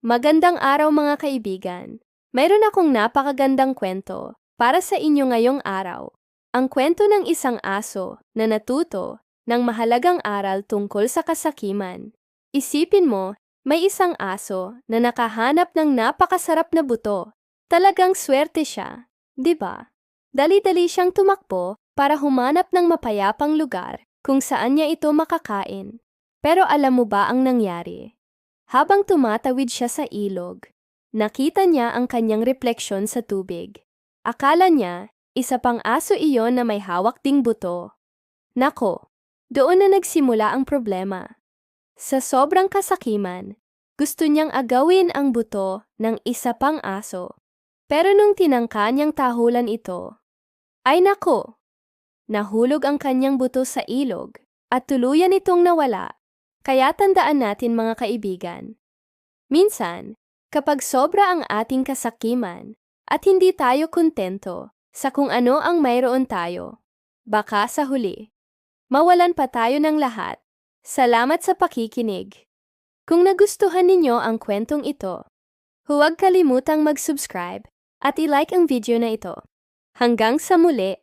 Magandang araw mga kaibigan. Mayroon akong napakagandang kwento para sa inyo ngayong araw. Ang kwento ng isang aso na natuto ng mahalagang aral tungkol sa kasakiman. Isipin mo, may isang aso na nakahanap ng napakasarap na buto. Talagang swerte siya, di ba? Dali-dali siyang tumakbo para humanap ng mapayapang lugar kung saan niya ito makakain. Pero alam mo ba ang nangyari? Habang tumatawid siya sa ilog, nakita niya ang kanyang refleksyon sa tubig. Akala niya, isa pang aso iyon na may hawak ding buto. Nako, doon na nagsimula ang problema. Sa sobrang kasakiman, gusto niyang agawin ang buto ng isa pang aso. Pero nung tinangka niyang tahulan ito, ay nako, nahulog ang kanyang buto sa ilog at tuluyan itong nawala. Kaya tandaan natin mga kaibigan. Minsan, kapag sobra ang ating kasakiman at hindi tayo kontento sa kung ano ang mayroon tayo, baka sa huli, mawalan pa tayo ng lahat. Salamat sa pakikinig. Kung nagustuhan ninyo ang kwentong ito, huwag kalimutang mag-subscribe at i-like ang video na ito. Hanggang sa muli!